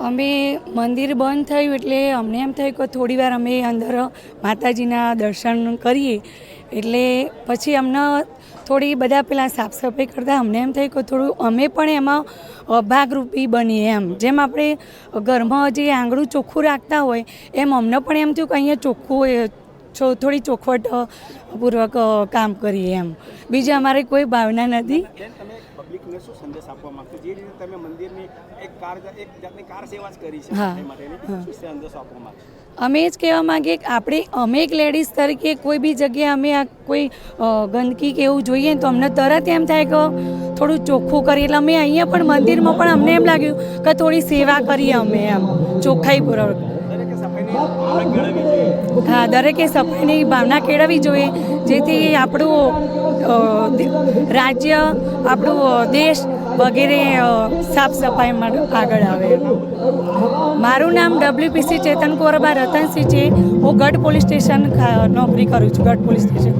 અમે મંદિર બંધ થયું એટલે અમને એમ થયું કે થોડી વાર અમે અંદર માતાજીના દર્શન કરીએ. એટલે પછી અમને થોડી બધા પેલા સાફ સફાઈ કરતાં અમને એમ થયું કે થોડું અમે પણ એમાં ભાગરૂપી બનીએ એમ. જેમ આપણે ઘરમાં જે આંગળું ચોખ્ખું રાખતા હોય, એમ અમને પણ એમ થયું કે અહીંયા ચોખ્ખું છો થોડી ચોખવટ પૂર્વક કામ કરીએ એમ. બીજી અમારે કોઈ ભાવના નથી. પબ્લિકને શું સંદેશ આપવા માંગશો? જે રીતે તમે મંદિરની એક કાર એક જાતની કાર સેવા જ કરી છે હા. એ માટેની શું સંદેશો આપવા માંગશો? અમે જ કહેવા માંગીએ કે આપણે અમે એક લેડીઝ તરીકે કોઈ બી જગ્યાએ અમે આ કોઈ ગંદકી કે એવું જોઈએ તો અમને તરત એમ થાય કે થોડું ચોખ્ખું કરીએ. એટલે અમે અહીંયા પણ મંદિરમાં પણ અમને એમ લાગ્યું કે થોડી સેવા કરીએ અમે એમ ચોખ્ખાઈપૂર્વક દરેકે સફાઈની ગણવી જોઈએ. હા, દરેકે સફાઈની ભાવના કેળવવી જોઈએ. જેથી આપણું રાજ્ય, આપણું દેશ વગેરે સાફ સફાઈમાં આગળ આવે. મારું નામ ડબ્લ્યુપીસી ચેતન કોરબા રતનસિંહ છે. હું ગઢ પોલીસ સ્ટેશન નોકરી કરું છું, ગઢ પોલીસ સ્ટેશન.